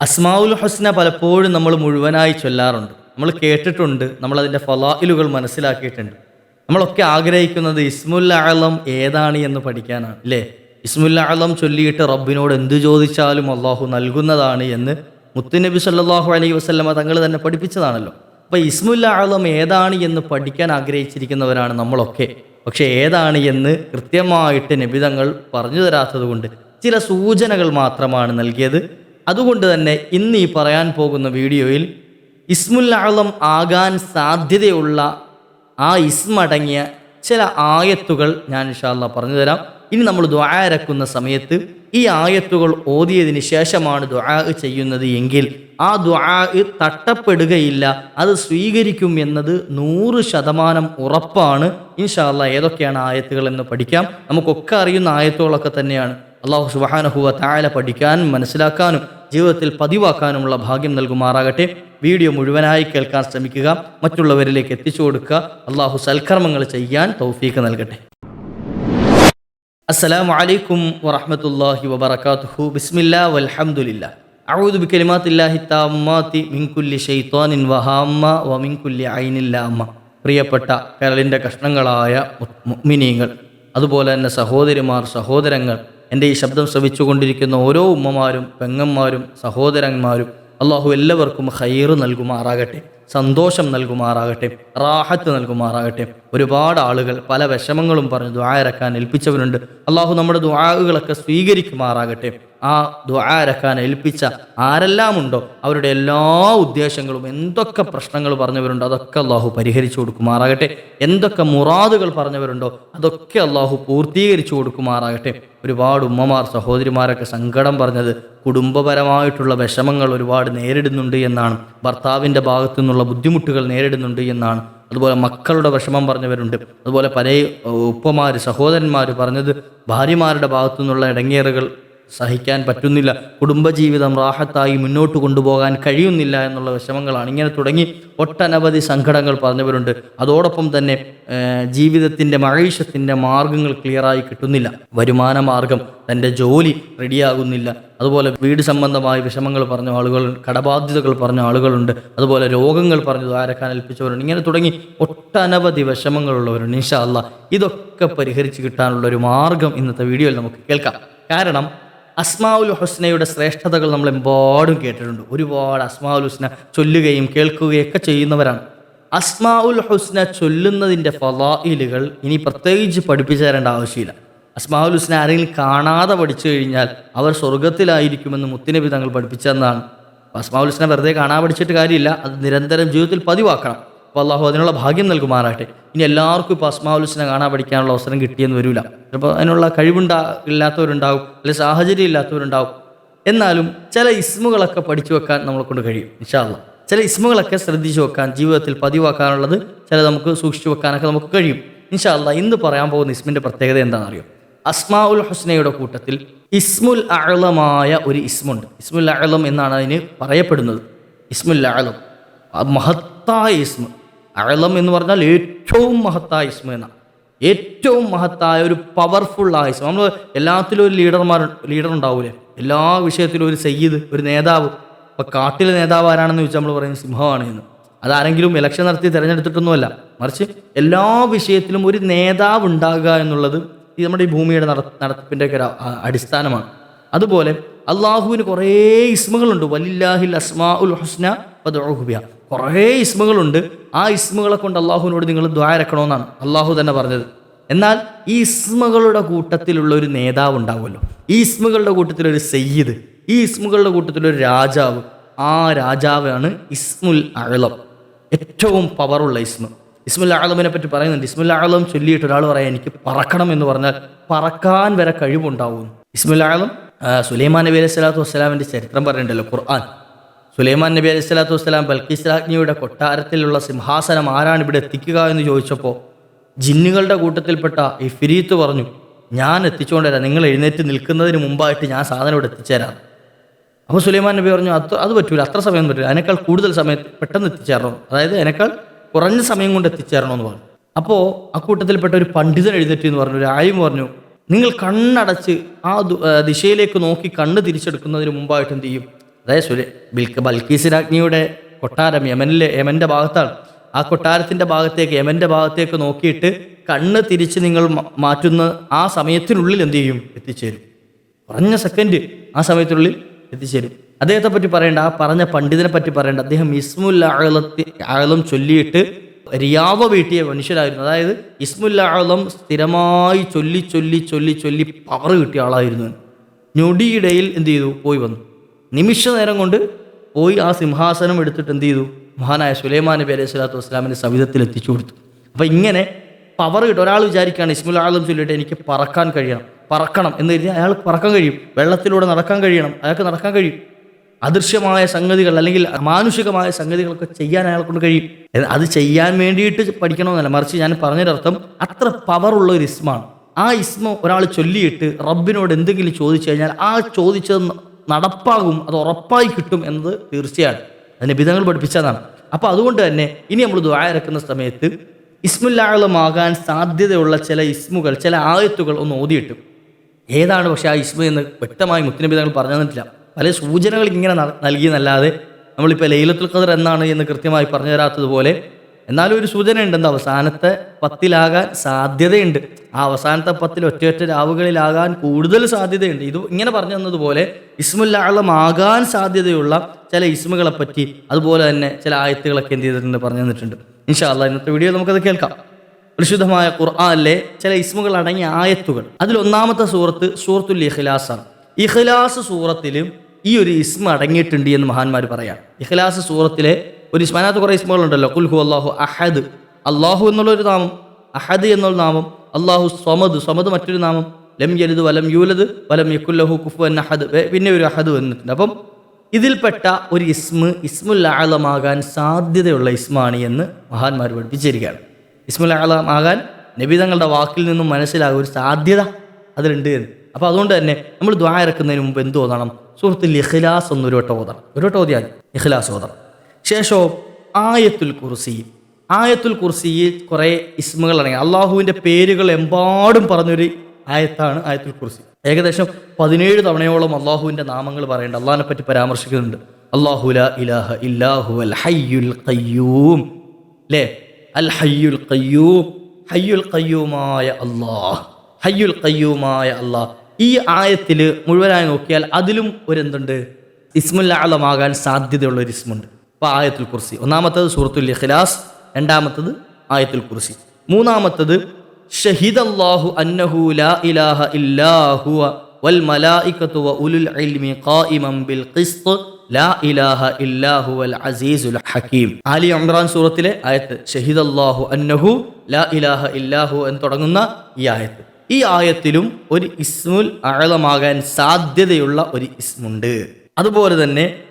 അസ്മാഉൽ ഹുസ്ന പലപ്പോഴും നമ്മൾ മുഴുവനായി ചൊല്ലാറുണ്ട്. നമ്മൾ കേട്ടിട്ടുണ്ട് നമ്മൾ അതിന്റെ ഫലായിലുകൾ മനസ്സിലാക്കിയിട്ടുണ്ട്. നമ്മളൊക്കെ ആഗ്രഹിക്കുന്നത് ആളം ഏതാണ് എന്ന് പഠിക്കാനാണ് അല്ലേ? ആളം ചൊല്ലിയിട്ട് റബ്ബിനോട് എന്ത് ചോദിച്ചാലും അള്ളാഹു നൽകുന്നതാണ് എന്ന് മുത്തുനബി സല്ലാഹു അലൈഹി വസല്ലമ തങ്ങൾ തന്നെ പഠിപ്പിച്ചതാണല്ലോ. അപ്പോൾ ആളം ഏതാണ് എന്ന് പഠിക്കാൻ ആഗ്രഹിച്ചിരിക്കുന്നവരാണ് നമ്മളൊക്കെ. പക്ഷേ ഏതാണ് എന്ന് കൃത്യമായിട്ട് നബിതങ്ങൾ പറഞ്ഞു തരാത്തത് കൊണ്ട് ചില സൂചനകൾ മാത്രമാണ് നൽകിയത്. അതുകൊണ്ട് തന്നെ ഇന്ന് ഈ പറയാൻ പോകുന്ന വീഡിയോയിൽ ഇസ്മുൽ ആകാൻ സാധ്യതയുള്ള ആ ഇസ്മടങ്ങിയ ചില ആയത്തുകൾ ഞാൻ ഇൻഷാല്ല പറഞ്ഞു തരാം ഇനി നമ്മൾ ദ്വാരക്കുന്ന സമയത്ത് ഈ ആയത്തുകൾ ഓതിയതിന് ശേഷമാണ് ദ്വാ ചെയ്യുന്നത് എങ്കിൽ ആ ദ്വാ തട്ടപ്പെടുകയില്ല. അത് സ്വീകരിക്കും എന്നത് നൂറ് ശതമാനം ഉറപ്പാണ്. ഇൻഷാല്ല ഏതൊക്കെയാണ് ആയത്തുകൾ എന്ന് പഠിക്കാം. നമുക്കൊക്കെ അറിയുന്ന ആയത്തുകളൊക്കെ തന്നെയാണ്. അള്ളാഹു സുബാനഹുവ താഴെ പഠിക്കാനും മനസ്സിലാക്കാനും ജീവിതത്തിൽ പതിവാക്കാനുമുള്ള ഭാഗ്യം നൽകുമാറാകട്ടെ. വീഡിയോ മുഴുവനായി കേൾക്കാൻ ശ്രമിക്കുക. മറ്റുള്ളവരിലേക്ക് എത്തിച്ചു കൊടുക്കുക. അള്ളാഹു സൽക്കർമ്മങ്ങൾ ചെയ്യാൻ തൗഫീക്ക് നൽകട്ടെ. അസ്സലാമു അലൈക്കും വറഹമത്തല്ലാഹി വബറകാതുഹു. ബിസ്മില്ല വൽഹമുല്ല അഊദു ബികലിമാത്തില്ലാഹി താമ്മാതി മിൻ കുല്ലി ശൈത്വാനിൻ വഹാമ്മ വ മിൻ കുല്ലി ഐനിൻ ലാമ്മ. പ്രിയപ്പെട്ട കരളിന്റെ കഷ്ണങ്ങളായ മുഅ്മിനീങ്ങൾ അതുപോലെ തന്നെ സഹോദരിമാർ സഹോദരങ്ങൾ എന്റെ ഈ ശബ്ദം ശ്രവിച്ചുകൊണ്ടിരിക്കുന്ന ഓരോ ഉമ്മമാരും പെങ്ങന്മാരും സഹോദരന്മാരും അള്ളാഹു എല്ലാവർക്കും ഹൈറ് നൽകുമാറാകട്ടെ സന്തോഷം നൽകുമാറാകട്ടെ റാഹത്ത് നൽകുമാറാകട്ടെ. ഒരുപാട് ആളുകൾ പല വിഷമങ്ങളും പറഞ്ഞ് ദ്വാരക്കാൻ ഏൽപ്പിച്ചവരുണ്ട്. അള്ളാഹു നമ്മുടെ ദ്വാകുകളൊക്കെ സ്വീകരിക്കുമാറാകട്ടെ. ആ ദ്വാരക്കാൻ ഏൽപ്പിച്ച ആരെല്ലാമുണ്ടോ അവരുടെ എല്ലാ ഉദ്ദേശങ്ങളും എന്തൊക്കെ പ്രശ്നങ്ങൾ പറഞ്ഞവരുണ്ടോ അതൊക്കെ അള്ളാഹു പരിഹരിച്ചു കൊടുക്കുമാറാകട്ടെ. എന്തൊക്കെ മുറാദുകൾ പറഞ്ഞവരുണ്ടോ അതൊക്കെ അള്ളാഹു പൂർത്തീകരിച്ചു കൊടുക്കുമാറാകട്ടെ. ഒരുപാട് ഉമ്മമാർ സഹോദരിമാരൊക്കെ സങ്കടം പറഞ്ഞത് കുടുംബപരമായിട്ടുള്ള വിഷമങ്ങൾ ഒരുപാട് നേരിടുന്നുണ്ട് എന്നാണ്. ഭർത്താവിന്റെ ഭാഗത്തു നിന്നുള്ള ബുദ്ധിമുട്ടുകൾ നേരിടുന്നുണ്ട് എന്നാണ്. അതുപോലെ മക്കളുടെ വിഷമം പറഞ്ഞവരുണ്ട്. അതുപോലെ പല ഉപ്പമാർ സഹോദരന്മാർ പറഞ്ഞത് ഭാര്യമാരുടെ ഭാഗത്തു നിന്നുള്ള ഇടങ്ങേറുകൾ സഹിക്കാൻ പറ്റുന്നില്ല. കുടുംബജീവിതം റാഹത്തായി മുന്നോട്ട് കൊണ്ടുപോകാൻ കഴിയുന്നില്ല എന്നുള്ള വിഷമങ്ങളാണ്. ഇങ്ങനെ തുടങ്ങി ഒട്ടനവധി സങ്കടങ്ങൾ പറഞ്ഞവരുണ്ട്. അതോടൊപ്പം തന്നെ ജീവിതത്തിന്റെ മഴീഷത്തിന്റെ മാർഗങ്ങൾ ക്ലിയറായി കിട്ടുന്നില്ല. വരുമാന മാർഗം തന്റെ ജോലി റെഡിയാകുന്നില്ല. അതുപോലെ വീട് സംബന്ധമായ വിഷമങ്ങൾ പറഞ്ഞ ആളുകൾ കടബാധ്യതകൾ പറഞ്ഞ ആളുകളുണ്ട്. അതുപോലെ രോഗങ്ങൾ പറഞ്ഞു ദ്വാരക്കാൻ ഏൽപ്പിച്ചവരുണ്ട്. ഇങ്ങനെ തുടങ്ങി ഒട്ടനവധി വിഷമങ്ങളുള്ളവരുണ്ട്. നിഷ അല്ല ഇതൊക്കെ പരിഹരിച്ച് കിട്ടാനുള്ള ഒരു മാർഗം ഇന്നത്തെ വീഡിയോയിൽ നമുക്ക് കേൾക്കാം. കാരണം അസ്മാഉൽ ഹുസ്നയുടെ ശ്രേഷ്ഠതകൾ നമ്മൾ എമ്പാടും കേട്ടിട്ടുണ്ട്. ഒരുപാട് അസ്മാവുൽ ഹുസ്ന ചൊല്ലുകയും കേൾക്കുകയും ഒക്കെ ചെയ്യുന്നവരാണ്. അസ്മാവുൽ ഹുസ്ന ചൊല്ലുന്നതിന്റെ ഫലായിലുകൾ ഇനി പ്രത്യേകിച്ച് പഠിപ്പിച്ചു തരേണ്ട ആവശ്യമില്ല. അസ്മാവുൽ ഹുസ്ന ആരെങ്കിലും കാണാതെ പഠിച്ചു കഴിഞ്ഞാൽ അവർ സ്വർഗത്തിലായിരിക്കുമെന്ന് മുത്തിനബി തങ്ങൾ പഠിപ്പിച്ചതെന്നാണ്. അസ്മാവുൽ ഹുസ്ന വെറുതെ കാണാൻ പഠിച്ചിട്ട് കാര്യമില്ല. അത് നിരന്തരം ജീവിതത്തിൽ പതിവാക്കണം. അപ്പോൾ അള്ളാഹു അതിനുള്ള ഭാഗ്യം നൽകുമാറാട്ടെ ഇനി എല്ലാവർക്കും ഇപ്പോൾ അസ്മാഉൽ ഹുസ്ന കാണാൻ പഠിക്കാനുള്ള അവസരം കിട്ടിയെന്ന് വരില്ല ചിലപ്പോൾ അതിനുള്ള കഴിവുണ്ടാ ഇല്ലാത്തവരുണ്ടാവും അല്ലെങ്കിൽ സാഹചര്യം ഇല്ലാത്തവരുണ്ടാവും. എന്നാലും ചില ഇസ്മുകളൊക്കെ പഠിച്ചു വെക്കാൻ നമ്മളെ കൊണ്ട് കഴിയും ഇൻഷാല്ല ചില ഇസ്മുകളൊക്കെ ശ്രദ്ധിച്ചു വെക്കാൻ ജീവിതത്തിൽ പതിവാക്കാനുള്ളത് ചില നമുക്ക് സൂക്ഷിച്ചു വെക്കാനൊക്കെ നമുക്ക് കഴിയും. ഇൻഷാല്ല ഇന്ന് പറയാൻ പോകുന്ന ഇസ്മിന്റെ പ്രത്യേകത എന്താണെന്നറിയോ? അസ്മാ ഉൽ ഹുസ്നയുടെ കൂട്ടത്തിൽ ഇസ്മുൽ അഴലമായ ഒരു ഇസ്മുണ്ട്. ഇസ്മുൽ അഴലം എന്നാണ് അതിന് പറയപ്പെടുന്നത്. ഇസ്മുൽ അഴലം മഹത്തായ ഇസ്മ. അഴലം എന്ന് പറഞ്ഞാൽ ഏറ്റവും മഹത്തായ ഇസ്മ എന്നാണ്. ഏറ്റവും മഹത്തായ ഒരു പവർഫുൾ ആയ ഇസ്മ. നമ്മൾ എല്ലാത്തിലും ഒരു ലീഡർമാർ ലീഡർ ഉണ്ടാവൂലേ? എല്ലാ വിഷയത്തിലും ഒരു സയ്യിദ് ഒരു നേതാവ്. ഇപ്പം കാട്ടിലെ നേതാവ് ആരാണെന്ന് ചോദിച്ചാൽ നമ്മൾ പറയുന്നത് സിംഹമാണ് എന്ന്. അതാരെങ്കിലും ഇലക്ഷൻ നടത്തി തിരഞ്ഞെടുത്തിട്ടൊന്നുമല്ല. മറിച്ച് എല്ലാ വിഷയത്തിലും ഒരു നേതാവ് ഉണ്ടാകുക എന്നുള്ളത് ഈ നമ്മുടെ ഈ ഭൂമിയുടെ നട നടത്തിപ്പിന്റെ ഒക്കെ അടിസ്ഥാനമാണ്. അതുപോലെ അള്ളാഹുവിന് കുറേ ഇസ്മകളുണ്ട്. വലില്ലാഹിൽ അസ്മാ ഉൽ ഹുസ്ന പദുബിയ കുറേ ഇസ്മുകളുണ്ട്. ആ ഇസ്മുകളെ കൊണ്ട് അള്ളാഹുവിനോട് നിങ്ങൾ ദ്വാരക്കണമെന്നാണ് അള്ളാഹു തന്നെ പറഞ്ഞത്. എന്നാൽ ഈ ഇസ്മുകളുടെ കൂട്ടത്തിലുള്ള ഒരു നേതാവ് ഉണ്ടാവുമല്ലോ. ഈ ഇസ്മുകളുടെ കൂട്ടത്തിലൊരു സയ്യിദ് ഈ ഇസ്മുകളുടെ കൂട്ടത്തിലൊരു രാജാവ് ആ രാജാവാണ് ഇസ്മുൽ അഴലം ഏറ്റവും പവറുള്ള ഇസ്മു. ഇസ്മുൽ ആലമിനെ പറ്റി പറയുന്നുണ്ട്. ഇസ്മുൽ ആലം ചൊല്ലിയിട്ട് ഒരാൾ പറയാം എനിക്ക് പറക്കണം എന്ന് പറഞ്ഞാൽ പറക്കാൻ വരെ കഴിവുണ്ടാവും. ഇസ്മുൽ ആലം സുലൈമാൻ നബി അലൈഹി സ്വലാത്തു വസ്സലാമിന്റെ ചരിത്രം പറയുന്നുണ്ടല്ലോ ഖുർആൻ. സുലൈമാൻ നബി അലൈഹി സ്വലാത്തു വസ്സലാം ബൽക്കീസ് രാജ്ഞിയുടെ കൊട്ടാരത്തിലുള്ള സിംഹാസനം ആരാണ് ഇവിടെ എത്തിക്കുക എന്ന് ചോദിച്ചപ്പോൾ ജിന്നുകളുടെ കൂട്ടത്തിൽപ്പെട്ട ഈ ഫിരീത്ത് പറഞ്ഞു ഞാൻ എത്തിച്ചുകൊണ്ടുവരാം. നിങ്ങൾ എഴുന്നേറ്റ് നിൽക്കുന്നതിന് മുമ്പായിട്ട് ഞാൻ സാധനം ഇവിടെ എത്തിച്ചേരാം. അപ്പോൾ സുലൈമാൻ നബി പറഞ്ഞു അത് അത് പറ്റൂല. അത്ര സമയം പറ്റില്ല അതിനേക്കാൾ കൂടുതൽ സമയത്ത് പെട്ടെന്ന് എത്തിച്ചേരണം. അതായത് അതിനേക്കാൾ കുറഞ്ഞ സമയം കൊണ്ട് എത്തിച്ചേരണമെന്ന് പറഞ്ഞു. അപ്പോൾ അക്കൂട്ടത്തിൽപ്പെട്ട ഒരു പണ്ഡിതൻ എഴുന്നേറ്റ് എന്ന് പറഞ്ഞു ഒരു ആയും പറഞ്ഞു നിങ്ങൾ കണ്ണടച്ച് ആ ദിശയിലേക്ക് നോക്കി കണ്ണ് തിരിച്ചെടുക്കുന്നതിന് മുമ്പായിട്ട് എന്ത് ചെയ്യും? അതായത് സുലേ ബിൽക്ക് ബൽക്കീസ് രാജ്ഞിയുടെ കൊട്ടാരം യമനിലെ യമന്റെ ഭാഗത്താണ്. ആ കൊട്ടാരത്തിന്റെ ഭാഗത്തേക്ക് യമന്റെ ഭാഗത്തേക്ക് നോക്കിയിട്ട് കണ്ണ് തിരിച്ച് നിങ്ങൾ മാറ്റുന്ന ആ സമയത്തിനുള്ളിൽ എന്ത് ചെയ്യും? എത്തിച്ചേരും. കുറഞ്ഞ സെക്കൻഡ് ആ സമയത്തിനുള്ളിൽ എത്തിച്ചേരും. അദ്ദേഹത്തെ പറ്റി പറയേണ്ട ആ പറഞ്ഞ പണ്ഡിതനെ പറ്റി പറയേണ്ട. അദ്ദേഹം ഇസ്മുൽ ആഴലം ചൊല്ലിയിട്ട് റിയാവ വീട്ടിയ മനുഷ്യരായിരുന്നു. അതായത് ഇസ്മുൽ സ്ഥിരമായി ചൊല്ലി ചൊല്ലി ചൊല്ലി ചൊല്ലി പവർ കിട്ടിയ ആളായിരുന്നു. ഞൊടിയിടയിൽ എന്ത് ചെയ്തു? പോയി വന്നു. നിമിഷ നേരം കൊണ്ട് പോയി ആ സിംഹാസനം എടുത്തിട്ട് എന്ത് ചെയ്തു? മഹാനായ സുലൈമാൻ നബി അലൈഹി സ്വലാത്തു വസ്സലാമിന്റെ സവിധത്തിൽ എത്തിച്ചു കൊടുത്തു. അപ്പോൾ ഇങ്ങനെ പവർ കിട്ടും. ഒരാൾ വിചാരിക്കുകയാണ് ഇസ്മുൽ ആലം ചൊല്ലിയിട്ട് എനിക്ക് പറക്കാൻ കഴിയണം. പറക്കണം എന്ന് കരുതി അയാൾ പറക്കാൻ കഴിയും. വെള്ളത്തിലൂടെ നടക്കാൻ കഴിയണം. അയാൾക്ക് നടക്കാൻ കഴിയും. അദൃശ്യമായ സംഗതികൾ അല്ലെങ്കിൽ മാനുഷികമായ സംഗതികളൊക്കെ ചെയ്യാൻ അയാളെ കൊണ്ട് കഴിയും. അത് ചെയ്യാൻ വേണ്ടിയിട്ട് പഠിക്കണമെന്നല്ല. മറിച്ച് ഞാൻ പറഞ്ഞൊരർത്ഥം അത്ര പവറുള്ള ഒരു ഇസ്മാണ്. ആ ഇസ്മ ഒരാൾ ചൊല്ലിയിട്ട് റബ്ബിനോട് എന്തെങ്കിലും ചോദിച്ചു കഴിഞ്ഞാൽ ആ ചോദിച്ചത് നടപ്പാകും അത് ഉറപ്പായി കിട്ടും എന്നത് തീർച്ചയാണ്. അതിന് ബിധങ്ങൾ പഠിപ്പിച്ചതാണ്. അപ്പോൾ അതുകൊണ്ട് തന്നെ ഇനി നമ്മൾ ദ്വായരക്കുന്ന സമയത്ത് ഇസ്മുല്ലാളമാകാൻ സാധ്യതയുള്ള ചില ഇസ്മുകൾ ചില ആയത്തുകൾ ഒന്ന് ഓതിയിട്ട്. ഏതാണ് പക്ഷേ ആ ഇസ്മു എന്ന് വ്യക്തമായി മുത്തനബി തങ്ങൾ പറഞ്ഞു തന്നിട്ടില്ല. പല സൂചനകൾ ഇങ്ങനെ നൽകിയെന്നല്ലാതെ നമ്മളിപ്പോൾ ലൈലത്തുൽ ഖദർ എന്നാണ് എന്ന് കൃത്യമായി പറഞ്ഞു തരാത്തതുപോലെ എന്നാലും ഒരു സൂചന ഉണ്ട് എന്താ അവസാനത്തെ പത്തിലാകാൻ സാധ്യതയുണ്ട്. ആ അവസാനത്തെ പത്തിൽ ഒറ്റയൊറ്റ രാവുകളിലാകാൻ കൂടുതൽ സാധ്യതയുണ്ട്. ഇത് ഇങ്ങനെ പറഞ്ഞു തന്നതുപോലെ ഇസ്മുല്ലാളമാകാൻ സാധ്യതയുള്ള ചില ഇസ്മുകളെ പറ്റി അതുപോലെ തന്നെ ചില ആയത്തുകളൊക്കെ എന്ത് ചെയ്തിട്ടുണ്ട് പറഞ്ഞു തന്നിട്ടുണ്ട്. ഇൻഷാല്ല ഇന്നത്തെ വീഡിയോ നമുക്കത് കേൾക്കാം. പരിശുദ്ധമായ ഖുർആാനിലെ ചില ഇസ്മുകൾ അടങ്ങിയ ആയത്തുകൾ. അതിൽ ഒന്നാമത്തെ സൂറത്ത് സൂറത്തുൽ ഇഖ്ലാസാണ്. ഇഖ്ലാസ് സൂറത്തിൽ ഈ ഒരു ഇസ്മ അടങ്ങിയിട്ടുണ്ട് എന്ന് മഹാന്മാർ പറയാം. ഇഖ്ലാസ് സൂറത്തിലെ ഒരു ഇസ്മാനാത്ത് കുറേ ഇസ്മകളുണ്ടല്ലോ. കുൽഹു അള്ളാഹു അഹദ്. അള്ളാഹു എന്നുള്ളൊരു നാമം അഹദ് എന്നുള്ള നാമം അള്ളാഹു സ്വമദ് സ്വമദ് മറ്റൊരു നാമം. ലം യലിദ് വലം യൂലദ് വലം യക്കുല്ലഹു കുഫു എൻ അഹദ്. പിന്നെ ഒരു അഹദ് വന്നിട്ടുണ്ട്. അപ്പം ഇതിൽപ്പെട്ട ഒരു ഇസ്മ് ഇസ്മുൽ ആലമാകാൻ സാധ്യതയുള്ള ഇസ്മാണ് എന്ന് മഹാന്മാർ പഠിപ്പിച്ചിരിക്കുകയാണ്. ഇസ്മുൽ ആലം നബി തങ്ങളുടെ വാക്കിൽ നിന്നും മനസ്സിലാകും ഒരു സാധ്യത അതിലുണ്ട് എന്ന്. അപ്പോൾ അതുകൊണ്ട് തന്നെ നമ്മൾ ദ്വാ ഇറക്കുന്നതിന് മുമ്പ് എന്ത് ഓതണം? സുഹൃത്തിൽ ഇഖ്ലാസ് എന്നൊരു വട്ടം ഓതണം. ഒരു വട്ടം ഓതിയാൽ ഇഖ്ലാസ് ഓതണം. ശേഷവും ആയത്തുൽ കുർസി. ആയത്തുൽ കുർസിയിൽ കുറേ ഇസ്മുകൾ അടങ്ങി അള്ളാഹുവിന്റെ പേരുകൾ എമ്പാടും പറഞ്ഞൊരു ആയത്താണ് ആയത്തുൽ കുർസി. ഏകദേശം പതിനേഴ് തവണയോളം അള്ളാഹുവിന്റെ നാമങ്ങൾ പറയേണ്ട അള്ളാഹിനെ പറ്റി പരാമർശിക്കുന്നുണ്ട്. അള്ളാഹു ഇലാഹ ഇല്ലാഹു അൽ ഹയ്യുൽ ഖയ്യൂം. അല്ലേ അൽ ഹയ്യുൽ ഖയ്യൂം. ഹയ്യുൽ കയ്യൂമായ അള്ളാഹ്. ഹയ്യുൽ കയ്യൂമായ അള്ളാഹ്. ഈ ആയത്തിൽ മുഴുവനായി നോക്കിയാൽ അതിലും ഒരു എന്തുണ്ട് ഇസ്മുല്ലാളമാകാൻ സാധ്യതയുള്ള ഒരു ഇസ്മുണ്ട്. അപ്പോൾ ആയത്തുൽ കുർസി. ഒന്നാമത്തത് സൂറത്തുൽ ഇഖ്ലാസ് രണ്ടാമത്തത് ആയത്തുൽ കുർസി. മൂന്നാമത്തത് ഷഹിദ് അള്ളാഹു അന്നഹു ലാ ഇലാഹ ഇല്ലാഹുവ വൽ മലായികത്തു വ ഉലുൽ ഇൽമി ഖായിമൻ ബിൽ ഖിസ്ത് ലാ ഇലാഹ ഇല്ലാഹു വൽ അസീസുൽ ഹക്കീം ആലി ഇമ്രാൻ സൂറത്തിലെ ആയത്ത് ഷഹിദ് അല്ലാഹു അന്നഹു ലാ ഇലാഹ ഇല്ലാഹു എന്ന് തുടങ്ങുന്ന ഈ ആയത്ത്. ഈ ആയത്തിലും ഒരു ഇസ്മുൽ ആഴമാകാൻ സാധ്യതയുള്ള ഒരു ഇസ്മുണ്ട്. അതുപോലെ തന്നെ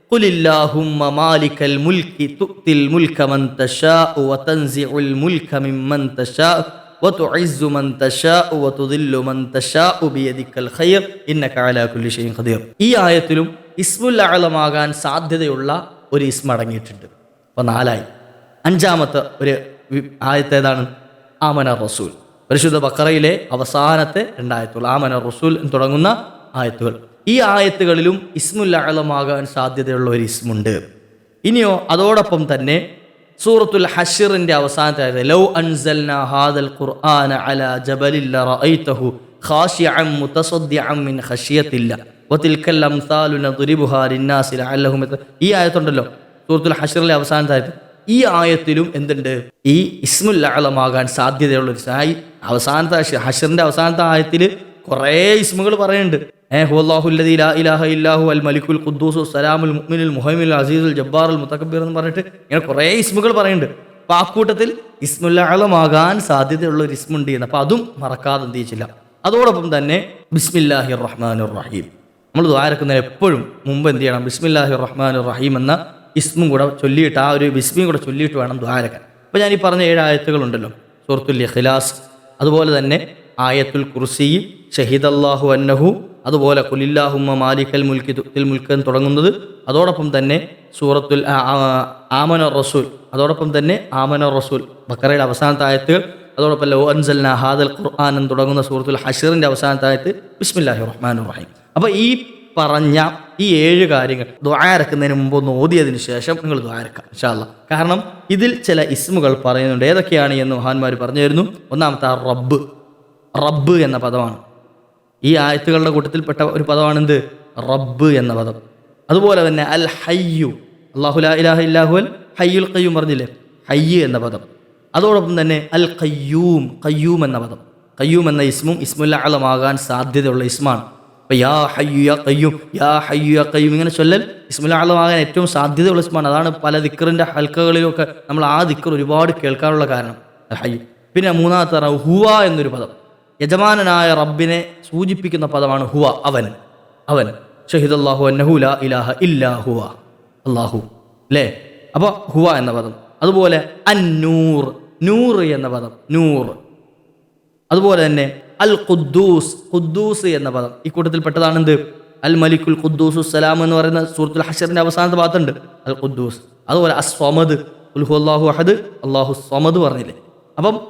വതൻസിഉൽ വതുഇസ്സു വതുദില്ലു ബിയദിക്കൽ ഇന്നക അലാ കുല്ലി ഖദീർ. ഈ ആയത്തിലും ഇസ്മുൽ ആളമാകാൻ സാധ്യതയുള്ള ഒരു ഇസ്മ അടങ്ങിയിട്ടുണ്ട്. അപ്പോൾ നാലായി. അഞ്ചാമത്തെ ഒരു ആയത്തേതാണ് ആമന റസൂൽ. പരിശുദ്ധ ബക്കറയിലെ അവസാനത്തെ രണ്ടായത്തുകൾ ആമന റസൂൽ എന്ന് തുടങ്ങുന്ന ആയത്തുകൾ. ഈ ആയത്തുകളിലും ഇസ്മുൽ സാധ്യതയുള്ള ഒരു ഇസ്മുണ്ട് ഇനിയോ അതോടൊപ്പം തന്നെ സൂറത്തുൽ ഹഷിറിന്റെ അവസാനത്തെ ലൗ ഹാദൽ ഖുർആന മിൻ ലഅല്ലഹും ഈ ആയത്തുണ്ടല്ലോ സൂറത്തുൽ ഹഷിറിലെ അവസാനത്തെ ആയത്ത് ഈ ആയത്തിലും എന്തുണ്ട്? ഈ ഇസ്മുൽ സാധ്യതയുള്ള ഒരു അവസാനത്തെ ഹഷറിന്റെ അവസാനത്തെ ആയത്തിൽ കുറേ ഇസ്മുകൾ പറയുന്നുണ്ട്. ഹുല്ലാഹുല്ലദീ ലാ ഇലാഹ ഇല്ലാഹു അൽ മലിക്കുൽ ഖുദ്ദൂസു സലാമുൽ മുഅ്മിനുൽ മുഹൈമിൽ അസീസുൽ ജബ്ബാറുൽ മുത്തക്കബീർ എന്ന് പറഞ്ഞിട്ട് ഇങ്ങനെ കുറേ ഇസ്മുകൾ പറയുന്നുണ്ട്. അപ്പോൾ ആ കൂട്ടത്തിൽ ഇസ്മുല്ലാളമാകാൻ സാധ്യതയുള്ള ഒരു ഇസ്മുണ്ട് എന്ന്. അപ്പോൾ അതും മറക്കാതെ എന്ത് ചെയ്യില്ല അതോടൊപ്പം തന്നെ ബിസ്മില്ലാഹി റഹ്മാനുർ റഹീം. നമ്മൾ ദ്വാരക്കുന്നതിന് എപ്പോഴും മുമ്പ് എന്ത് ചെയ്യണം? ബിസ്മില്ലാഹി റഹ്മാനുർ റഹീം എന്ന ഇസ്മും കൂടെ ചൊല്ലിയിട്ട് ആ ഒരു ബിസ്മിയും കൂടെ ചൊല്ലിയിട്ട് വേണം ദ്വാരക്കാൻ അപ്പോൾ ഞാൻ ഈ പറഞ്ഞ ഏഴ് ആയത്തുകളുണ്ടല്ലോ. സൂറത്തുൽ ഇഖ്ലാസ് അതുപോലെ തന്നെ ആയത്തുൽ കുർസി ഷഹീദ് അള്ളാഹു അന്നഹു അതുപോലെ കുലില്ലാഹുമ്മ മാലിക്കൽ മുൽക്കി മുൽക്കൻ മുൽക്ക് തുടങ്ങുന്നത്. അതോടൊപ്പം തന്നെ സൂറത്തുൽ ആമന റസൂൽ അതോടൊപ്പം തന്നെ ആമന റസൂൽ ബക്കറയുടെ അവസാനത്തെ ആയത്തുകൾ അതോടൊപ്പം ലോ അൻസൽന ഹാദൽ ഖുർആൻ തുടങ്ങുന്ന സൂറത്തുൽ ഹഷീറിന്റെ അവസാനത്തെ ആയത്ത്. ബിസ്മില്ലാഹി റഹ്മാൻ റഹീം. അപ്പോൾ ഈ പറഞ്ഞ ഈ ഏഴ് കാര്യങ്ങൾ ദ്വാരക്കുന്നതിന് മുമ്പ് ഒന്ന് ഓതിയതിനു ശേഷം നിങ്ങൾ ദ്വാരക്കാം ഇൻഷാല്ല കാരണം ഇതിൽ ചില ഇസ്മുകൾ പറയുന്നുണ്ട്. ഏതൊക്കെയാണ് എന്ന് മഹാന്മാർ പറഞ്ഞു തരുന്നു. ഒന്നാമത്തെ റബ്ബ്. റബ്ബ് എന്ന പദമാണ്. ഈ ആയത്തുകളുടെ കൂട്ടത്തിൽപ്പെട്ട ഒരു പദമാണ് എന്ത് റബ്ബ് എന്ന പദം. അതുപോലെ തന്നെ അൽ ഹയ്യു. അള്ളാഹു ലാ ഇലാഹ ഇല്ലാഹുൽ ഹയ്യുൽ കയ്യൂം പറഞ്ഞില്ലേ? ഹയ്യ് എന്ന പദം. അതോടൊപ്പം തന്നെ അൽ കയ്യൂം കയ്യൂം എന്ന പദം. കയ്യൂം എന്ന ഇസ്മും ഇസ്മുല്ല അളമാകാൻ സാധ്യതയുള്ള ഇസ്മാണ്. ഇപ്പം യാ ഹയ്യു യാ കയ്യും യാ ഹയ്യു യാ കയ്യും ഇങ്ങനെ ചൊല്ലൽ ഇസ്മുല്ല അളമാകാൻ ഏറ്റവും സാധ്യതയുള്ള ഇസ്മാണ് അതാണ് പല ദിക്കറിന്റെ ഹൽക്കകളിലൊക്കെ നമ്മൾ ആ ദിക്കർ ഒരുപാട് കേൾക്കാനുള്ള കാരണം. ഹയ്യു. പിന്നെ മൂന്നാമത്തെ പറഞ്ഞ ഹുവ എന്നൊരു പദം. യജമാനനായ റബ്ബിനെ സൂചിപ്പിക്കുന്ന പദമാണ് ഹുവ അവൻ. അവൻ. ഷഹിദ് അള്ളാഹു അന്നഹുല ഇലാഹ ഇല്ലാ ഹുവ. അള്ളാഹു അല്ലേ അപ്പോൾ ഹുവ എന്ന പദം. അതുപോലെ അന്നൂർ നൂർ എന്ന പദം. നൂർ അതുപോലെ തന്നെ അൽ ഖുദ്ദൂസ് ഖുദ്ദൂസ് എന്ന പദം. ഈ കൂട്ടത്തിൽ പെട്ടതാണ് എന്ത് അൽ മലിക്കുൽ ഖുദ്ദൂസ് സലാം എന്ന് പറയുന്ന സൂറത്തുൽ ഹഷറിന്റെ അവസാനത്തെ ഭാഗത്തുണ്ട്. അൽ ഖുദ്ദൂസ് അതുപോലെ അസ്വമദ് ഉൽഹു അള്ളാഹു അഹദ് അള്ളാഹു സ്വമദ് പറഞ്ഞില്ലേ? അപ്പം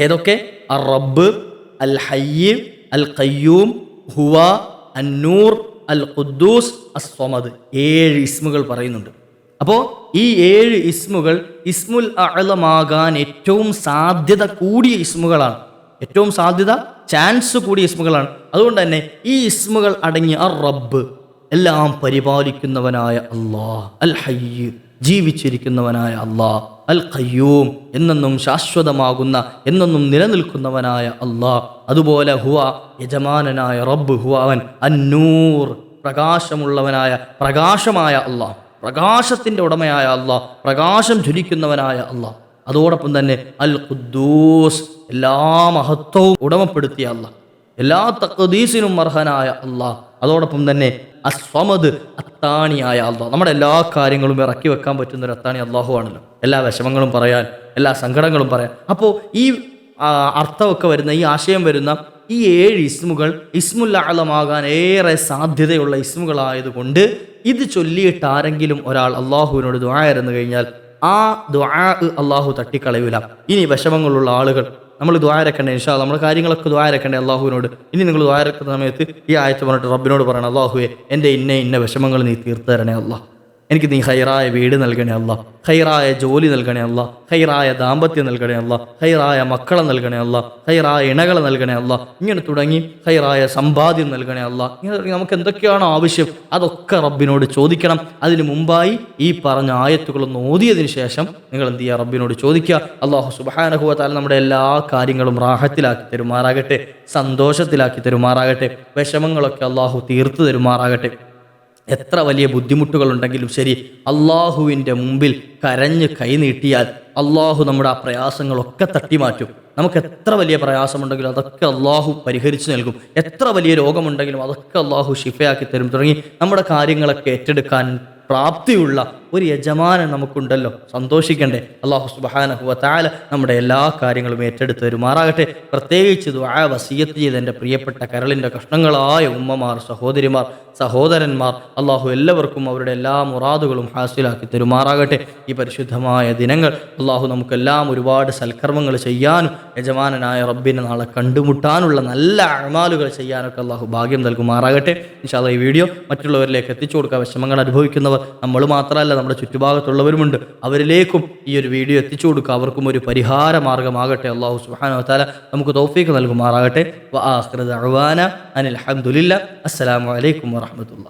ഏതൊക്കെ? അർ റബ്ബ് അൽ ഹയ്യ് അൽ ഖയ്യൂം ഹുവ അന്നൂർ അൽ ഖുദ്ദൂസ് അസ്വമദ് ഏഴ് ഇസ്മുകൾ പറയുന്നുണ്ട്. അപ്പോൾ ഈ ഏഴ് ഇസ്മുകൾ ഇസ്മുൽ അഴലമാകാൻ ഏറ്റവും സാധ്യത കൂടിയ ഇസ്മുകളാണ്. ഏറ്റവും സാധ്യത ചാൻസ് കൂടിയ ഇസ്മുകളാണ്. അതുകൊണ്ട് തന്നെ ഈ ഇസ്മുകൾ അടങ്ങിയ അർ റബ്ബ് എല്ലാം പരിപാലിക്കുന്നവനായ അള്ളാഹ് അൽ ഹയ്യ് ജീവിച്ചിരിക്കുന്നവനായ അള്ളാഹ് അൽ ഖയ്യൂം എന്നെന്നും ശാശ്വതമാകുന്ന എന്നെന്നും നിലനിൽക്കുന്നവനായ അള്ളാഹ്. അതുപോലെ ഹുവ യജമാനനായ റബ്ബ് ഹുവ അവൻ അന്നൂർ പ്രകാശമുള്ളവനായ പ്രകാശമായ അള്ളാഹ്. പ്രകാശത്തിന്റെ ഉടമയായ അള്ളാഹ് പ്രകാശം ജ്വലിക്കുന്നവനായ അള്ളാഹ്. അതോടൊപ്പം തന്നെ അൽ ഖുദ്ദൂസ് എല്ലാ മഹത്വവും ഉടമപ്പെടുത്തിയ അള്ളാഹ്. എല്ലാ തക്കദീസിനും അർഹനായ അള്ളാഹ്. അതോടൊപ്പം തന്നെ അസ്വമദ് അത്താണിയായ അള്ളാഹ്. നമ്മുടെ എല്ലാ കാര്യങ്ങളും ഇറക്കി വെക്കാൻ പറ്റുന്ന ഒരു അത്താണി അള്ളാഹു ആണല്ലോ. എല്ലാ വിഷമങ്ങളും പറയാൻ എല്ലാ സങ്കടങ്ങളും പറയാൻ. അപ്പോൾ ഈ അർത്ഥമൊക്കെ വരുന്ന ഈ ആശയം വരുന്ന ഈ ഏഴ് ഇസ്മുകൾ ഇസ്മുല്ലാളമാകാൻ ഏറെ സാധ്യതയുള്ള ഇസ്മുകളായതുകൊണ്ട് ഇത് ചൊല്ലിയിട്ട് ആരെങ്കിലും ഒരാൾ അള്ളാഹുവിനോട് ദ്വായരുന്നു കഴിഞ്ഞാൽ ആ ദ്വാ അള്ളാഹു തട്ടിക്കളയൂല. ഇനി വിഷമങ്ങളുള്ള ആളുകൾ നമ്മൾ ദ്വാരക്കണ്ടേ ഇൻഷാ നമ്മൾ കാര്യങ്ങളൊക്കെ ദ്വാരക്കണ്ടേ അള്ളാഹുവിനോട് ഇനി നിങ്ങൾ ദ്വാരക്കുന്ന സമയത്ത് ഈ ആഴ്ച പറഞ്ഞിട്ട് റബ്ബിനോട് പറയണം അള്ളാഹുവെ എന്റെ ഇന്ന ഇന്ന വിഷമങ്ങൾ നീ തീർത്തു തരണേ അള്ളാഹ് എനിക്ക് നീ ഹൈറായ വീട് നൽകണേ അല്ല. ഹൈറായ ജോലി നൽകണേ അല്ല. ഹൈറായ ദാമ്പത്യം നൽകണേ അല്ല. ഹൈറായ മക്കളെ നൽകണേ അല്ല. ഹൈറായ ഇണകളെ നൽകണേ അല്ല. ഇങ്ങനെ തുടങ്ങി ഹൈറായ സമ്പാദ്യം നൽകണേ അല്ല. ഇങ്ങനെ തുടങ്ങി. നമുക്ക് എന്തൊക്കെയാണോ ആവശ്യം? അതൊക്കെ റബ്ബിനോട് ചോദിക്കണം. അതിന് മുമ്പായി ഈ പറഞ്ഞ ആയത്തുകളൊന്ന് ഓതിയതിനു ശേഷം നിങ്ങൾ എന്ത് ചെയ്യുക? റബ്ബിനോട് ചോദിക്കുക. അള്ളാഹു സുബാനഹുവത്താൽ നമ്മുടെ എല്ലാ കാര്യങ്ങളും റാഹത്തിലാക്കി തരുമാറാകട്ടെ. സന്തോഷത്തിലാക്കി തരുമാറാകട്ടെ. വിഷമങ്ങളൊക്കെ അള്ളാഹു തീർത്തു തരുമാറാകട്ടെ. എത്ര വലിയ ബുദ്ധിമുട്ടുകളുണ്ടെങ്കിലും ശരി അള്ളാഹുവിന്റെ മുമ്പിൽ കരഞ്ഞ് കൈനീട്ടിയാൽ അള്ളാഹു നമ്മുടെ ആ പ്രയാസങ്ങളൊക്കെ തട്ടിമാറ്റും. നമുക്ക് എത്ര വലിയ പ്രയാസമുണ്ടെങ്കിലും അതൊക്കെ അള്ളാഹു പരിഹരിച്ചു നൽകും. എത്ര വലിയ രോഗമുണ്ടെങ്കിലും അതൊക്കെ അള്ളാഹു ഷിഫയാക്കി തരും. തുടങ്ങി നമ്മുടെ കാര്യങ്ങളൊക്കെ ഏറ്റെടുക്കാൻ പ്രാപ്തിയുള്ള ഒരു യജമാനൻ നമുക്കുണ്ടല്ലോ. സന്തോഷിക്കണ്ടേ. അള്ളാഹു സുബാനഹുവ താല നമ്മുടെ എല്ലാ കാര്യങ്ങളും ഏറ്റെടുത്ത് വരുമാറാകട്ടെ പ്രത്യേകിച്ച് ദുആ വസീയത്ത് ചെയ്ത് എന്റെ പ്രിയപ്പെട്ട കരളിന്റെ കഷ്ണങ്ങളായ ഉമ്മമാർ സഹോദരിമാർ സഹോദരന്മാർ അള്ളാഹു എല്ലാവർക്കും അവരുടെ എല്ലാ മുറാദുകളും ഹാസിലാക്കി തരുമാറാകട്ടെ. ഈ പരിശുദ്ധമായ ദിനങ്ങൾ അള്ളാഹു നമുക്കെല്ലാം ഒരുപാട് സൽക്കർമ്മങ്ങൾ ചെയ്യാനും യജമാനനായ റബ്ബിനെ നാളെ കണ്ടുമുട്ടാനുള്ള നല്ല അഴമാലുകൾ ചെയ്യാനൊക്കെ അള്ളാഹു ഭാഗ്യം നൽകുമാറാകട്ടെ. ഇൻഷാല്ല ഈ വീഡിയോ മറ്റുള്ളവരിലേക്ക് എത്തിച്ചു കൊടുക്കുക വിഷമങ്ങൾ അനുഭവിക്കുന്നവർ നമ്മൾ മാത്രമല്ല നമ്മുടെ ചുറ്റുഭാഗത്തുള്ളവരുമുണ്ട്. അവരിലേക്കും ഈ ഒരു വീഡിയോ എത്തിച്ചു കൊടുക്കുക. അവർക്കും ഒരു പരിഹാര മാർഗമാകട്ടെ അള്ളാഹു സുബ്ഹാനഹു താല നമുക്ക് തൗഫീഖ് നൽകുമാറാകട്ടെ. അനിൽ അഹമ്മദില്ല അസ്സലാമു അലൈക്കും വറഹ്മത്തുള്ളാഹി.